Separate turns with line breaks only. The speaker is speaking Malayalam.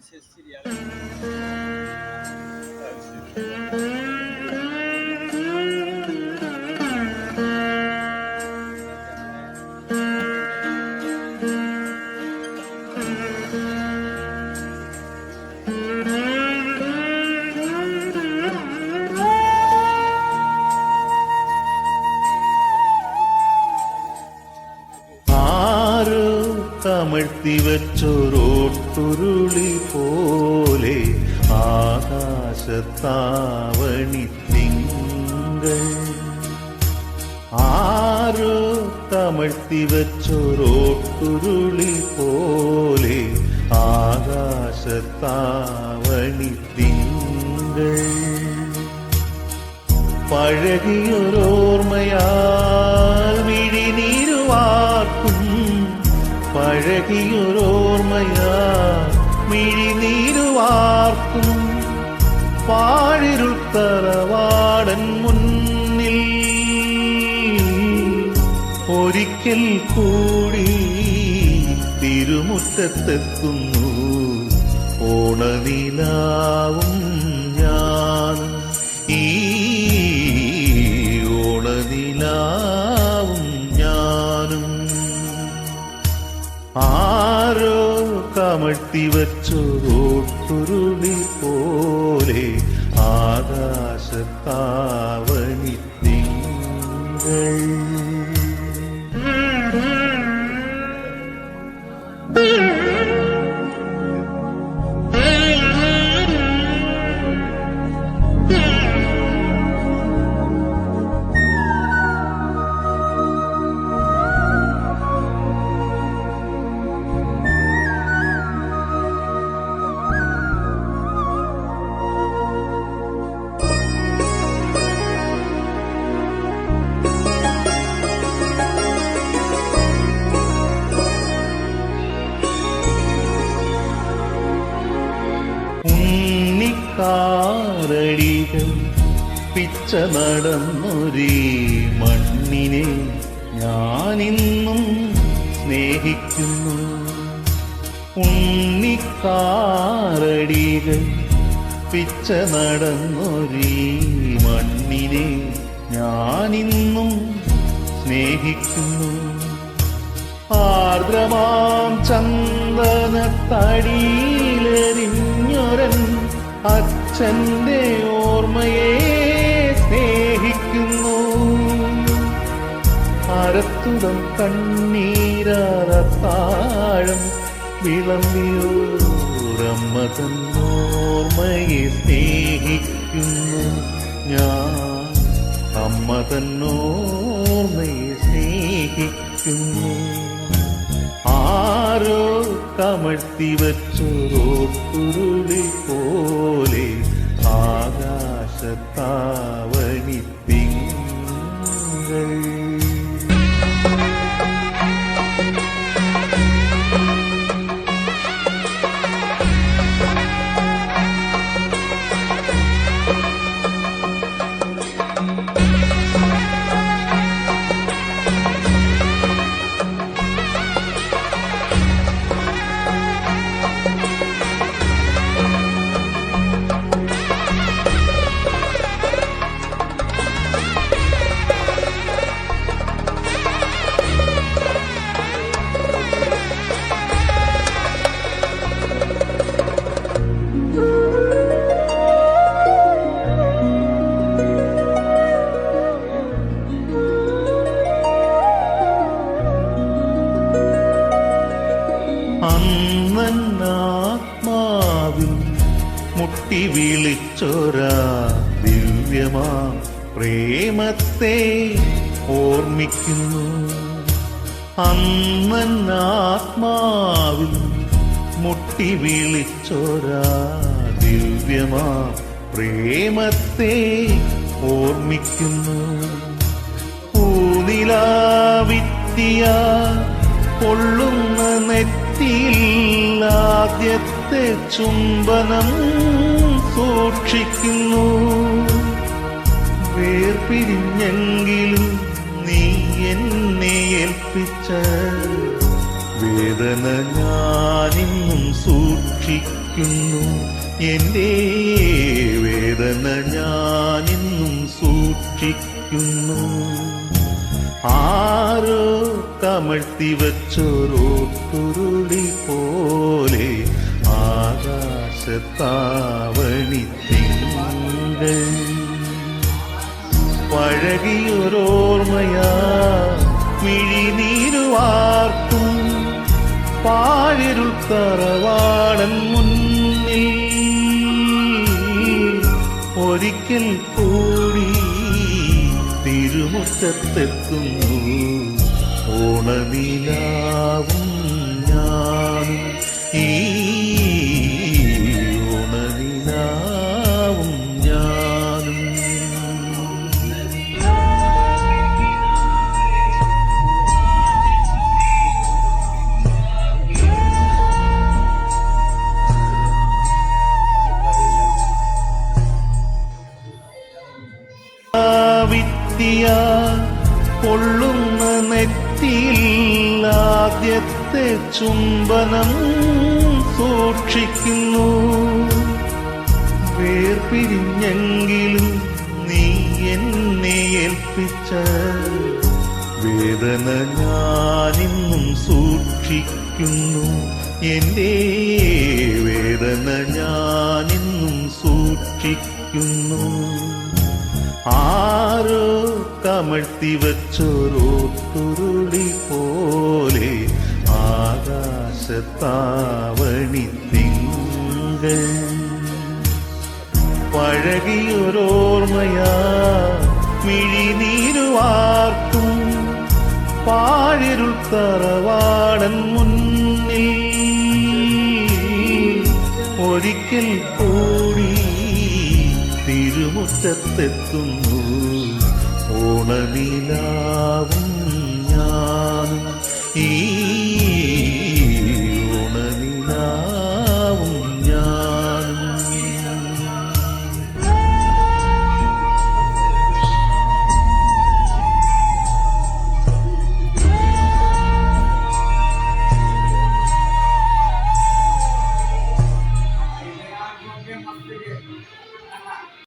sessiz yerler. Her.
Şey. കമഴ്ത്തി വെച്ചൊരോട്ടുരുളി പോലെ ആകാശത്താവണി തിങ്കൾ. ആരോ കമഴ്ത്തി വെച്ചൊരോട്ടുരുളി പോലെ ആകാശത്താവണി തിങ്കൾ. പഴകിയൊരോർമ്മയാൽ പഴകിയൊരോർമ്മയാൽ മിഴിനീരുവാർക്കും പാഴിരുൾ തറവാടൻ മുന്നിൽ. ഒരിക്കൽ കൂടി തിരുമുറ്റത്തെത്തുന്നു. ഓണനിലാവും കമഴ്ത്തി വച്ചൊരോട്ടുരുളി പോലെ ആകാശത്താവണി തിങ്കൾ. പിച്ച നടന്നൊരേ മണ്ണിനെ ഞാനിന്നും സ്നേഹിക്കുന്നു. ഉണ്ണിക്കാറടികൾ പിച്ച നടന്നൊരേ മണ്ണിനെ ഞാനിന്നും സ്നേഹിക്കുന്നു. ആർദ്രമാം ചന്ദന തടിയിലെറിഞ്ഞൊരൻ അച്ഛന്റെ ഓർമ്മയെ അരത്തുടം കണ്ണീരാറത്താഴം വിളമ്പിയോരമ്മ തന്നോർമ്മയെ സ്നേഹിക്കുന്നു ഞാൻ. അമ്മ തന്നോർമ്മയെ സ്നേഹിക്കുന്നു. ആരോ കമഴ്ത്തി വച്ചൊരോട്ടുരുളി പോലെ ആകാശത്താവണി മുട്ടി വിളിച്ചൊരാ ദിവ്യമാ പ്രേമത്തെ ഓർമ്മിക്കുന്നു. അന്നാത്മാവിൽ മുട്ടി വിളിച്ചൊരാ ദിവ്യമാ പ്രേമത്തെ ഓർമ്മിക്കുന്നു. പൂനിലാവിത്തിയ കൊള്ളുന്ന നെറ്റിയിൽ ആദ്യത്തെ ചുംബനം സൂക്ഷിക്കുന്നു. വേർപിരിഞ്ഞെങ്കിലും നീ എന്നെ ഏൽപ്പിച്ച വേദന ഞാനിന്നും സൂക്ഷിക്കുന്നു. എന്റെ വേദന ഞാനിന്നും സൂക്ഷിക്കുന്നു. ആരോ കമഴ്ത്തി വച്ചോരോ ആകാശത്താവണി തിങ്കൾ. പഴകിയൊരോർമ്മയാ മിഴിനീരുവാർക്കും പാഴിരുൾ തറവാടൻ മുന്നിൽ. ഒരിക്കൽ കൂടി തിരുമുറ്റത്തെത്തുന്നു ഓണനിലാവും നെറ്റിയിൽ ചുംബനം സൂക്ഷിക്കുന്നു. വേർപിരിഞ്ഞെങ്കിലും നീ എന്നെ ഏൽപ്പിച്ച വേദന ഞാനിന്നും സൂക്ഷിക്കുന്നു. എന്റെ വേദന ഞാനിന്നും സൂക്ഷിക്കുന്നു. ആരോ കമഴ്ത്തി വച്ചോരോ തുരുളി പോലെ ആകാശത്താവണി തിങ്കൾ പഴകിയൊരോർമ്മയാ മിഴിനീരുവാർക്കും പാഴിരുൾ തറവാടൻ മുന്നിൽ. ഒരിക്കൽ കൂടി തിരുമുറ്റത്തെത്തുന്നു. ഓണനിലാവും